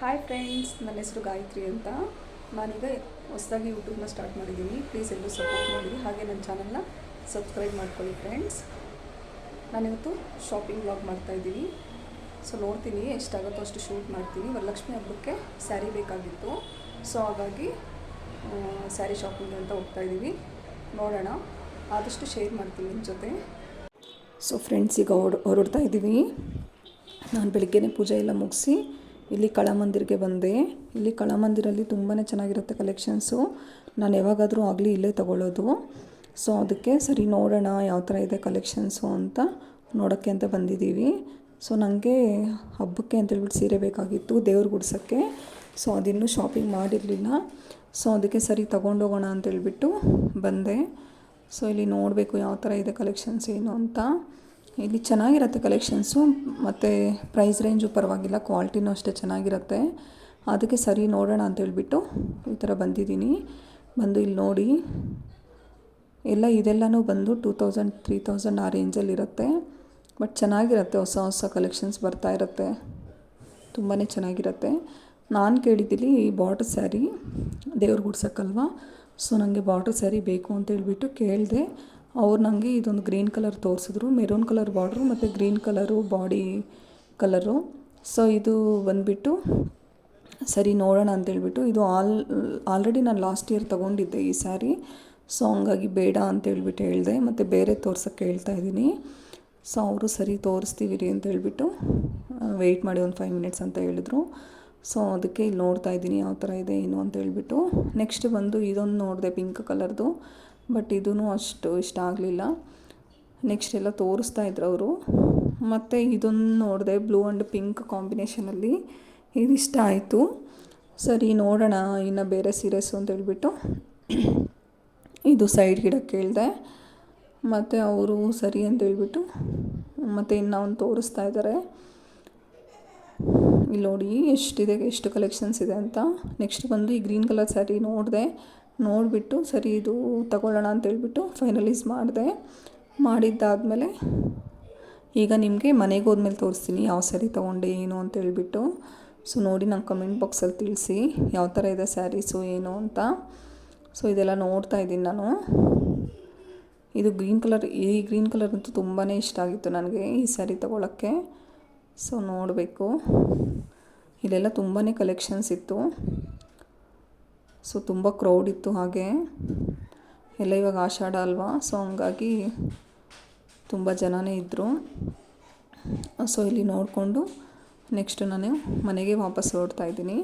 Hi friends ನನ್ನ ಹೆಸರು ಗಾಯತ್ರಿ ಅಂತ. ನಾನೀಗ ಹೊಸದಾಗಿ ಯೂಟ್ಯೂಬ್ನ ಸ್ಟಾರ್ಟ್ ಮಾಡಿದ್ದೀನಿ. ಪ್ಲೀಸ್ ಎಲ್ಲರೂ ಸಪೋರ್ಟ್ ಮಾಡಿ. ಹಾಗೆ ನನ್ನ ಚಾನಲ್ನ ಸಬ್ಸ್ಕ್ರೈಬ್ ಮಾಡ್ಕೊಳ್ಳಿ ಫ್ರೆಂಡ್ಸ್ ನಾನಿವತ್ತು ಶಾಪಿಂಗ್ ವ್ಲಾಗ್ ಮಾಡ್ತಾಯಿದ್ದೀನಿ ಸೊ ನೋಡ್ತೀನಿ, ಎಷ್ಟಾಗುತ್ತೋ ಅಷ್ಟು ಶೂಟ್ ಮಾಡ್ತೀನಿ. ವರಲಕ್ಷ್ಮಿ ಹಬ್ಬಕ್ಕೆ ಸ್ಯಾರಿ ಬೇಕಾಗಿತ್ತು. ಸೊ ಹಾಗಾಗಿ ಸ್ಯಾರಿ ಶಾಪಿಂಗ್ ಅಂತ ಹೋಗ್ತಾ ಇದ್ದೀವಿ ನೋಡೋಣ. ಆದಷ್ಟು ಶೇರ್ ಮಾಡ್ತೀನಿ ನಿಮ್ಮ ಜೊತೆ. ಸೊ ಫ್ರೆಂಡ್ಸ್ ಈಗ ಹೊರಡ್ತಾ ಇದ್ದೀವಿ. ನಾನು ಬೆಳಿಗ್ಗೆನೇ ಪೂಜೆ ಎಲ್ಲ ಮುಗಿಸಿ ಇಲ್ಲಿ ಕಳಮಂದಿರ್ಗೆ ಬಂದೆ. ಇಲ್ಲಿ ಕಳಮಂದಿರಲ್ಲಿ ತುಂಬಾ ಚೆನ್ನಾಗಿರುತ್ತೆ ಕಲೆಕ್ಷನ್ಸು ನಾನು ಯಾವಾಗಾದರೂ ಆಗಲಿ ಇಲ್ಲೇ ತಗೊಳ್ಳೋದು ಸೊ ಅದಕ್ಕೆ ಸರಿ ನೋಡೋಣ ಯಾವ ಥರ ಇದೆ ಕಲೆಕ್ಷನ್ಸು ಅಂತ ನೋಡೋಕ್ಕೆ ಅಂತ ಬಂದಿದ್ದೀವಿ. ಸೊ ನನಗೆ ಹಬ್ಬಕ್ಕೆ ಅಂತೇಳ್ಬಿಟ್ಟು ಸೀರೆ ಬೇಕಾಗಿತ್ತು ದೇವ್ರ ಗುಡ್ಸೋಕ್ಕೆ. ಸೊ ಅದಿನ್ನೂ ಶಾಪಿಂಗ್ ಮಾಡಿರಲಿಲ್ಲ. ಸೊ ಅದಕ್ಕೆ ಸರಿ ತೊಗೊಂಡೋಗೋಣ ಅಂತೇಳ್ಬಿಟ್ಟು ಬಂದೆ. ಸೊ ಇಲ್ಲಿ ನೋಡಬೇಕು ಯಾವ ಥರ ಇದೆ ಕಲೆಕ್ಷನ್ಸ್ ಏನು ಅಂತ. ಇಲ್ಲಿ ಚೆನ್ನಾಗಿರುತ್ತೆ ಕಲೆಕ್ಷನ್ಸು ಮತ್ತು ಪ್ರೈಸ್ ರೇಂಜು ಪರವಾಗಿಲ್ಲ ಕ್ವಾಲಿಟಿನೂ ಅಷ್ಟೇ ಚೆನ್ನಾಗಿರುತ್ತೆ. ಅದಕ್ಕೆ ಸರಿ ನೋಡೋಣ ಅಂತೇಳ್ಬಿಟ್ಟು ಈ ಥರ ಬಂದಿದ್ದೀನಿ. ಬಂದು ಇಲ್ಲಿ ನೋಡಿ. ಎಲ್ಲ ಇದೆಲ್ಲನೂ ಬಂದು ಟೂ ತೌಸಂಡ್ ತ್ರೀ ತೌಸಂಡ್ ಆ ರೇಂಜಲ್ಲಿರುತ್ತೆ ಬಟ್ ಚೆನ್ನಾಗಿರುತ್ತೆ, ಹೊಸ ಹೊಸ ಕಲೆಕ್ಷನ್ಸ್ ಬರ್ತಾ ಇರುತ್ತೆ. ತುಂಬಾ ಚೆನ್ನಾಗಿರುತ್ತೆ. ನಾನು ಕೇಳಿದ್ದೀನಿ ಬಾರ್ಡರ್ ಸ್ಯಾರಿ ದೇವ್ರ ಗುಡ್ಸೋಕ್ಕಲ್ವಾ? ಸೊ ನನಗೆ ಬಾರ್ಡರ್ ಸ್ಯಾರಿ ಬೇಕು ಅಂತ ಹೇಳಿಬಿಟ್ಟು ಕೇಳಿದೆ. ಅವ್ರು ನನಗೆ ಇದೊಂದು ಗ್ರೀನ್ ಕಲರ್ ತೋರಿಸಿದ್ರು, ಮೆರೂನ್ ಕಲರ್ ಬಾರ್ಡ್ರು ಮತ್ತು green colour body colour. So ಇದು ಬಂದುಬಿಟ್ಟು, ಸರಿ ನೋಡೋಣ ಅಂತೇಳ್ಬಿಟ್ಟು, ಇದು ಆಲ್, ಆಲ್ರೆಡಿ ನಾನು ಲಾಸ್ಟ್ ಇಯರ್ ತೊಗೊಂಡಿದ್ದೆ ಈ ಸ್ಯಾರಿ. ಸೊ ಹಂಗಾಗಿ ಬೇಡ ಅಂತೇಳ್ಬಿಟ್ಟು ಹೇಳಿದೆ, ಮತ್ತು ಬೇರೆ ತೋರ್ಸೋಕ್ಕೆ ಹೇಳ್ತಾ ಇದ್ದೀನಿ. ಸೊ ಅವರು ಸರಿ ತೋರಿಸ್ತೀವಿ ರೀ ಅಂತ ಹೇಳ್ಬಿಟ್ಟು ವೆಯ್ಟ್ ಮಾಡಿ ಒಂದು ಫೈವ್ ಮಿನಿಟ್ಸ್ ಅಂತ ಹೇಳಿದ್ರು. ಸೊ ಅದಕ್ಕೆ ಇಲ್ಲಿ ನೋಡ್ತಾ ಇದ್ದೀನಿ, ಯಾವ ಥರ ಇದೆ, ಏನು ಅಂತ ಹೇಳ್ಬಿಟ್ಟು ನೆಕ್ಸ್ಟ್ ಬಂದು ಇದೊಂದು ನೋಡಿದೆ ಪಿಂಕ್ ಕಲರ್ದು. ಬಟ್ ಇದೂ ಅಷ್ಟು ಇಷ್ಟ ಆಗಲಿಲ್ಲ. ನೆಕ್ಸ್ಟ್ ಎಲ್ಲ ತೋರಿಸ್ತಾ ಇದ್ರು ಅವರು. ಮತ್ತು ಇದೊಂದು ನೋಡಿದೆ ಬ್ಲೂ ಆ್ಯಂಡ್ ಪಿಂಕ್ ಕಾಂಬಿನೇಷನಲ್ಲಿ ಇದು ಇಷ್ಟ ಆಯಿತು. ಸರಿ, ನೋಡೋಣ ಇನ್ನು ಬೇರೆ ಸೀರೆಸು ಅಂತ ಹೇಳಿಬಿಟ್ಟು. ಇದು ಸೈಡ್ ಗಿಡಕ್ಕೆ ಕೇಳಿದೆ ಮತ್ತು ಅವರು ಸರಿ ಅಂತ ಹೇಳಿಬಿಟ್ಟು. ಮತ್ತು ಇನ್ನು ಅವ್ನು ತೋರಿಸ್ತಾ ಇದ್ದಾರೆ ಇಲ್ಲಿ ನೋಡಿ ಎಷ್ಟಿದೆ, ಎಷ್ಟು ಕಲೆಕ್ಷನ್ಸ್ ಇದೆ ಅಂತ. ನೆಕ್ಸ್ಟ್ ಬಂದು ಈ ಗ್ರೀನ್ ಕಲರ್ ಸ್ಯಾರಿ ನೋಡಿದೆ. ನೋಡಿಬಿಟ್ಟು ಸರಿ ಇದು ತಗೊಳ್ಳೋಣ ಅಂತೇಳ್ಬಿಟ್ಟು ಫೈನಲೈಸ್ ಮಾಡಿದೆ. ಮಾಡಿದ್ದಾದಮೇಲೆ ಈಗ ನಿಮಗೆ ಮನೆಗೆ ಹೋದ್ಮೇಲೆ ತೋರಿಸ್ತೀನಿ ಯಾವ ಸ್ಯಾರಿ ತೊಗೊಂಡೆ ಏನು ಅಂತ ಹೇಳ್ಬಿಟ್ಟು ಸೊ ನೋಡಿ ನಂಗೆ ಕಮೆಂಟ್ ಬಾಕ್ಸಲ್ಲಿ ತಿಳಿಸಿ ಯಾವ ಥರ ಇದೆ ಸ್ಯಾರೀಸು ಏನು ಅಂತ. ಸೊ ಇದೆಲ್ಲ ನೋಡ್ತಾ ಇದ್ದೀನಿ ನಾನು. ಇದು ಗ್ರೀನ್ ಕಲರ್ ಈ ಗ್ರೀನ್ ಕಲರ್ ಅಂತೂ ತುಂಬಾ ಇಷ್ಟ ಆಗಿತ್ತು ನನಗೆ ಈ ಸ್ಯಾರಿ ತೊಗೊಳಕ್ಕೆ. ಸೊ ನೋಡಬೇಕು. ಇಲ್ಲೆಲ್ಲ ತುಂಬಾ ಕಲೆಕ್ಷನ್ಸ್ ಇತ್ತು. ಸೊ ತುಂಬ ಕ್ರೌಡ್ ಇತ್ತು ಹಾಗೆ. ಎಲ್ಲ ಇವಾಗ ಆಷಾಢ ಅಲ್ವಾ? ಸೊ ಹಂಗಾಗಿ ತುಂಬ ಜನನೇ ಇದ್ದರು ಸೊ ಇಲ್ಲಿ ನೋಡಿಕೊಂಡು ನೆಕ್ಸ್ಟ್ ನಾನು ಮನೆಗೆ ವಾಪಸ್ ಹೊರಡ್ತಾ ಇದ್ದೀನಿ.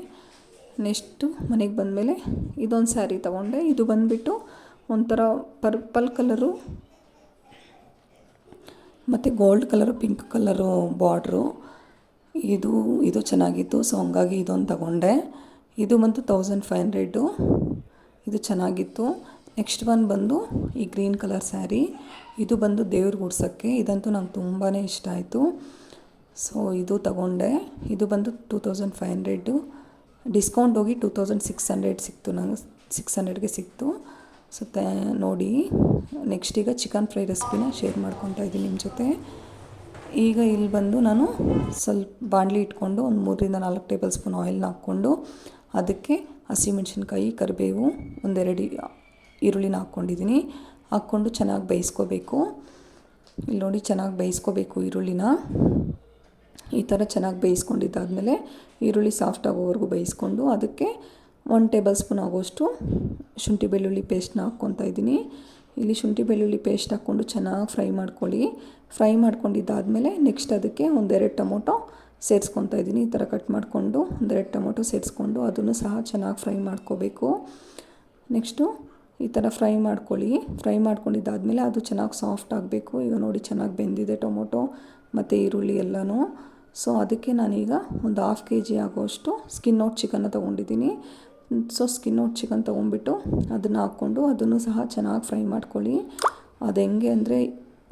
ನೆಕ್ಸ್ಟು ಮನೆಗೆ ಬಂದಮೇಲೆ ಇದೊಂದು ಸ್ಯಾರಿ ತೊಗೊಂಡೆ. ಇದು ಬಂದುಬಿಟ್ಟು ಒಂಥರ ಪರ್ಪಲ್ ಕಲರು ಮತ್ತು gold colour pink colour border ಇದು ಇದು ಚೆನ್ನಾಗಿತ್ತು. ಸೊ ಹಂಗಾಗಿ ಇದೊಂದು ತಗೊಂಡೆ. ಇದು ಬಂತು ತೌಸಂಡ್ ಫೈವ್ ಹಂಡ್ರೆಡು ಇದು ಚೆನ್ನಾಗಿತ್ತು. ನೆಕ್ಸ್ಟ್ ಒನ್ ಬಂದು ಈ ಗ್ರೀನ್ ಕಲರ್ ಸ್ಯಾರಿ ಇದು ಬಂದು ದೇವ್ರ ಗುಡ್ಸೋಕ್ಕೆ. ಇದಂತೂ ನಂಗೆ ತುಂಬಾ ಇಷ್ಟ ಆಯಿತು. ಸೊ ಇದು ತಗೊಂಡೆ. ಇದು ಬಂದು two thousand five hundred discount ಹೋಗಿ ಟೂ ತೌಸಂಡ್ ಸಿಕ್ಸ್ ಹಂಡ್ರೆಡ್ ಸಿಕ್ತು ನಂಗೆ. ಸಿಕ್ಸ್ ಹಂಡ್ರೆಡ್ಗೆ ಸಿಕ್ತು. ಸೊ ತ, ನೋಡಿ. ನೆಕ್ಸ್ಟ್ ಈಗ ಚಿಕನ್ ಫ್ರೈ ರೆಸಿಪಿನ ಶೇರ್ ಮಾಡ್ಕೊತಾ ಇದ್ದೀನಿ ನಿಮ್ಮ ಜೊತೆ. ಈಗ ಇಲ್ಲಿ ಬಂದು ನಾನು ಸ್ವಲ್ಪ ಬಾಣಲಿ ಇಟ್ಕೊಂಡು ಒಂದು ಮೂರರಿಂದ ನಾಲ್ಕು ಟೇಬಲ್ ಸ್ಪೂನ್ ಆಯಿಲ್ನ ಹಾಕ್ಕೊಂಡು ಅದಕ್ಕೆ ಹಸಿಮೆಣ್ಸಿನ್ಕಾಯಿ, ಕರಿಬೇವು ಒಂದೆರಡು ಈರುಳ್ಳಿನ ಹಾಕ್ಕೊಂಡಿದ್ದೀನಿ. ಹಾಕ್ಕೊಂಡು ಚೆನ್ನಾಗಿ ಬೇಯಿಸ್ಕೋಬೇಕು. ಇಲ್ಲಿ ನೋಡಿ ಚೆನ್ನಾಗಿ ಬೇಯಿಸ್ಕೋಬೇಕು ಈರುಳ್ಳಿನ. ಈ ಥರ ಚೆನ್ನಾಗಿ ಬೇಯಿಸ್ಕೊಂಡಿದ್ದಾದಮೇಲೆ ಈರುಳ್ಳಿ ಸಾಫ್ಟ್ ಆಗೋವರೆಗೂ ಬೇಯಿಸ್ಕೊಂಡು ಅದಕ್ಕೆ ಒನ್ ಟೇಬಲ್ ಸ್ಪೂನ್ ಆಗೋಷ್ಟು ಶುಂಠಿ ಬೆಳ್ಳುಳ್ಳಿ ಪೇಸ್ಟ್ನ ಹಾಕ್ಕೊತಾ ಇದ್ದೀನಿ. ಇಲ್ಲಿ ಶುಂಠಿ ಬೆಳ್ಳುಳ್ಳಿ ಪೇಸ್ಟ್ ಹಾಕ್ಕೊಂಡು ಚೆನ್ನಾಗಿ ಫ್ರೈ ಮಾಡ್ಕೊಳ್ಳಿ. ಫ್ರೈ ಮಾಡ್ಕೊಂಡಿದ್ದಾದಮೇಲೆ ನೆಕ್ಸ್ಟ್ ಅದಕ್ಕೆ ಒಂದೆರಡು ಟೊಮೊಟೊ ಸೇರಿಸ್ಕೊತಾ ಇದ್ದೀನಿ. ಈ ಥರ ಕಟ್ ಮಾಡಿಕೊಂಡು ಒಂದೆರಡು ಟೊಮೊಟೊ ಸೇರಿಸ್ಕೊಂಡು ಅದನ್ನು ಸಹ ಚೆನ್ನಾಗಿ ಫ್ರೈ ಮಾಡ್ಕೋಬೇಕು. ನೆಕ್ಸ್ಟು ಈ ಥರ ಫ್ರೈ ಮಾಡ್ಕೊಳ್ಳಿ. ಫ್ರೈ ಮಾಡ್ಕೊಂಡಿದ್ದಾದಮೇಲೆ ಅದು ಚೆನ್ನಾಗಿ ಸಾಫ್ಟ್ ಆಗಬೇಕು. ಈಗ ನೋಡಿ ಚೆನ್ನಾಗಿ ಬೆಂದಿದೆ ಟೊಮೊಟೊ ಮತ್ತು ಈರುಳ್ಳಿ ಎಲ್ಲನೂ. ಸೊ, ಅದಕ್ಕೆ ನಾನೀಗ ಒಂದು ಹಾಫ್ ಕೆ ಜಿ ಆಗೋಷ್ಟು ಸ್ಕಿನ್ ಔಟ್ ಚಿಕನ್ನ ತೊಗೊಂಡಿದ್ದೀನಿ. ಸೊ ಸ್ಕಿನ್ ಔಟ್ ಚಿಕನ್ ತೊಗೊಂಡ್ಬಿಟ್ಟು ಅದನ್ನು ಹಾಕ್ಕೊಂಡು ಅದನ್ನು ಸಹ ಚೆನ್ನಾಗಿ ಫ್ರೈ ಮಾಡ್ಕೊಳ್ಳಿ. ಅದು ಹೆಂಗೆ ಅಂದರೆ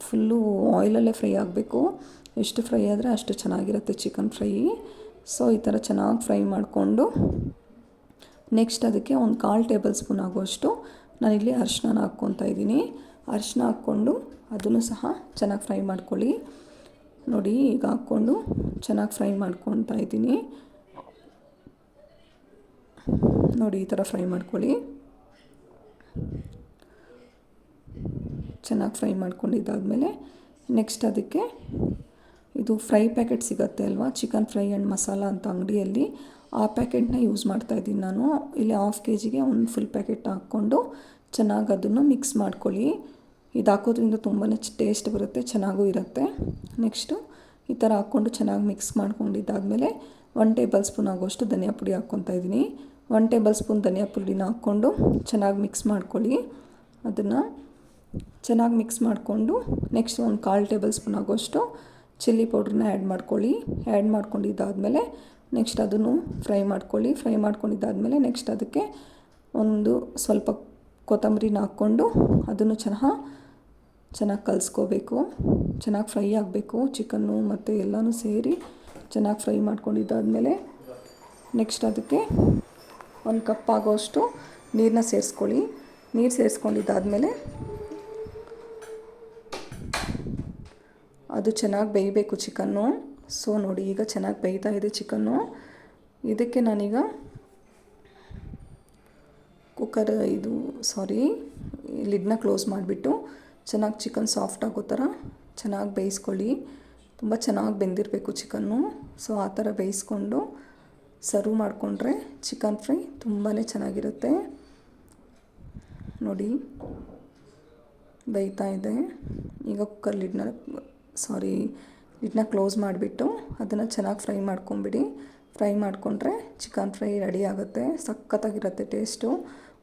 ಫುಲ್ಲು ಆಯಿಲಲ್ಲೇ ಫ್ರೈ ಆಗಬೇಕು. ಎಷ್ಟು ಫ್ರೈ ಆದರೆ ಅಷ್ಟು ಚೆನ್ನಾಗಿರುತ್ತೆ ಚಿಕನ್ ಫ್ರೈ. ಸೊ ಈ ಥರ ಚೆನ್ನಾಗಿ ಫ್ರೈ ಮಾಡಿಕೊಂಡು ನೆಕ್ಸ್ಟ್ ಅದಕ್ಕೆ ಒಂದು ಕಾಲು ಟೇಬಲ್ ಸ್ಪೂನ್ ಆಗುವಷ್ಟು ನಾನಿಲ್ಲಿ ಅರಿಶಿನ ಹಾಕ್ಕೊತಾ ಇದ್ದೀನಿ. ಅರಿಶಿನ ಹಾಕ್ಕೊಂಡು ಅದನ್ನು ಸಹ ಚೆನ್ನಾಗಿ ಫ್ರೈ ಮಾಡ್ಕೊಳ್ಳಿ. ನೋಡಿ, ಈಗ ಹಾಕ್ಕೊಂಡು ಚೆನ್ನಾಗಿ ಫ್ರೈ ಮಾಡ್ಕೊತಾ ಇದ್ದೀನಿ. ನೋಡಿ, ಈ ಥರ ಫ್ರೈ ಮಾಡ್ಕೊಳ್ಳಿ. ಚೆನ್ನಾಗಿ ಫ್ರೈ ಮಾಡ್ಕೊಂಡಿದ್ದಾದಮೇಲೆ ನೆಕ್ಸ್ಟ್ ಅದಕ್ಕೆ ಇದು ಫ್ರೈ ಪ್ಯಾಕೆಟ್ ಸಿಗುತ್ತೆ ಅಲ್ವಾ? ಚಿಕನ್ ಫ್ರೈ ಆ್ಯಂಡ್ ಮಸಾಲ ಅಂತ ಅಂಗಡಿಯಲ್ಲಿ ಆ ಪ್ಯಾಕೆಟ್ನ ಯೂಸ್ ಮಾಡ್ತಾ ಇದ್ದೀನಿ ನಾನು. ಇಲ್ಲಿ ಹಾಫ್ ಕೆ ಜಿಗೆ ಒಂದು ಫುಲ್ ಪ್ಯಾಕೆಟ್ ಹಾಕ್ಕೊಂಡು ಚೆನ್ನಾಗಿ ಅದನ್ನು ಮಿಕ್ಸ್ ಮಾಡ್ಕೊಳ್ಳಿ. ಇದು ಹಾಕೋದ್ರಿಂದ ತುಂಬಾ ಟೇಸ್ಟ್ ಬರುತ್ತೆ, ಚೆನ್ನಾಗೂ ಇರುತ್ತೆ. ನೆಕ್ಸ್ಟು ಈ ಥರ ಹಾಕ್ಕೊಂಡು ಚೆನ್ನಾಗಿ ಮಿಕ್ಸ್ ಮಾಡ್ಕೊಂಡಿದ್ದಾದಮೇಲೆ ಒನ್ ಟೇಬಲ್ ಸ್ಪೂನ್ ಆಗೋಷ್ಟು ಧನಿಯಾ ಪುಡಿ ಹಾಕ್ಕೊತಾ ಇದ್ದೀನಿ. ಒನ್ ಟೇಬಲ್ ಸ್ಪೂನ್ ಧನಿಯಾ ಪುಡಿನ ಹಾಕ್ಕೊಂಡು ಚೆನ್ನಾಗಿ ಮಿಕ್ಸ್ ಮಾಡ್ಕೊಳ್ಳಿ. ಅದನ್ನು ಚೆನ್ನಾಗಿ ಮಿಕ್ಸ್ ಮಾಡಿಕೊಂಡು ನೆಕ್ಸ್ಟ್ ಒಂದು ಕಾಲು ಟೇಬಲ್ ಸ್ಪೂನ್ ಆಗೋಷ್ಟು ಚಿಲ್ಲಿ ಪೌಡ್ರನ್ನ ಆ್ಯಡ್ ಮಾಡ್ಕೊಳ್ಳಿ. ಆ್ಯಡ್ ಮಾಡ್ಕೊಂಡಿದ್ದಾದಮೇಲೆ ನೆಕ್ಸ್ಟ್ ಅದನ್ನು ಫ್ರೈ ಮಾಡ್ಕೊಳ್ಳಿ. ಫ್ರೈ ಮಾಡ್ಕೊಂಡಿದ್ದಾದಮೇಲೆ ನೆಕ್ಸ್ಟ್ ಅದಕ್ಕೆ ಒಂದು ಸ್ವಲ್ಪ ಕೊತ್ತಂಬರಿನ ಹಾಕ್ಕೊಂಡು ಅದನ್ನು ಚೆನ್ನಾಗಿ ಚೆನ್ನಾಗಿ ಕಲಿಸ್ಕೋಬೇಕು. ಚೆನ್ನಾಗಿ ಫ್ರೈ ಆಗಬೇಕು. ಚಿಕನ್ನು ಮತ್ತು ಎಲ್ಲನೂ ಸೇರಿ ಚೆನ್ನಾಗಿ ಫ್ರೈ ಮಾಡ್ಕೊಂಡಿದ್ದಾದಮೇಲೆ ನೆಕ್ಸ್ಟ್ ಅದಕ್ಕೆ ಒಂದು ಕಪ್ ಆಗೋಷ್ಟು ನೀರನ್ನ ಸೇರಿಸ್ಕೊಳ್ಳಿ. ನೀರು ಸೇರಿಸ್ಕೊಂಡಿದ್ದಾದಮೇಲೆ ಅದು ಚೆನ್ನಾಗಿ ಬೇಯಬೇಕು ಚಿಕನ್ನು. ಸೊ ನೋಡಿ, ಈಗ ಚೆನ್ನಾಗಿ ಬೇಯ್ತಾ ಇದೆ ಚಿಕನ್ನು. ಇದಕ್ಕೆ ನಾನೀಗ ಕುಕ್ಕರ್ ಇದು ಸಾರಿ ಲಿಡ್ನ ಕ್ಲೋಸ್ ಮಾಡಿಬಿಟ್ಟು ಚೆನ್ನಾಗಿ ಚಿಕನ್ ಸಾಫ್ಟ್ ಆಗೋ ಥರ ಚೆನ್ನಾಗಿ ಬೇಯಿಸ್ಕೊಳ್ಳಿ. ತುಂಬ ಚೆನ್ನಾಗಿ ಬೆಂದಿರಬೇಕು ಚಿಕನ್ನು. ಸೊ ಆ ಥರ ಬೇಯಿಸ್ಕೊಂಡು ಸರ್ವ್ ಮಾಡಿಕೊಂಡ್ರೆ ಚಿಕನ್ ಫ್ರೈ ತುಂಬಾ ಚೆನ್ನಾಗಿರುತ್ತೆ. ನೋಡಿ, ಬೇಯ್ತಾ ಇದೆ. ಈಗ ಕುಕ್ಕರ್ ಲಿಡ್ನ ಸಾರಿ ಇದನ್ನ ಕ್ಲೋಸ್ ಮಾಡಿಬಿಟ್ಟು ಅದನ್ನು ಚೆನ್ನಾಗಿ ಫ್ರೈ ಮಾಡ್ಕೊಂಬಿಡಿ. ಫ್ರೈ ಮಾಡಿಕೊಂಡ್ರೆ ಚಿಕನ್ ಫ್ರೈ ರೆಡಿ ಆಗುತ್ತೆ. ಸಖತ್ತಾಗಿರುತ್ತೆ ಟೇಸ್ಟು.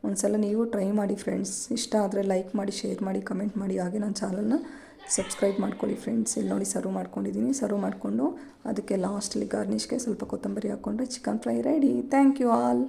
ಒಂದು ಸಲ ನೀವು ಟ್ರೈ ಮಾಡಿ ಫ್ರೆಂಡ್ಸ್. ಇಷ್ಟ ಆದರೆ ಲೈಕ್ ಮಾಡಿ, ಶೇರ್ ಮಾಡಿ, ಕಮೆಂಟ್ ಮಾಡಿ. ಹಾಗೆ ನನ್ನ ಚಾನಲ್ನ ಸಬ್ಸ್ಕ್ರೈಬ್ ಮಾಡ್ಕೊಳ್ಳಿ ಫ್ರೆಂಡ್ಸ್. ಇಲ್ಲಿ ನೋಡಿ ಸರ್ವ್ ಮಾಡ್ಕೊಂಡಿದ್ದೀನಿ. ಸರ್ವ್ ಮಾಡಿಕೊಂಡು ಅದಕ್ಕೆ ಲಾಸ್ಟಲ್ಲಿ ಗಾರ್ನಿಷ್ಗೆ ಸ್ವಲ್ಪ ಕೊತ್ತಂಬರಿ ಹಾಕ್ಕೊಂಡ್ರೆ chicken fry ready. Thank you all.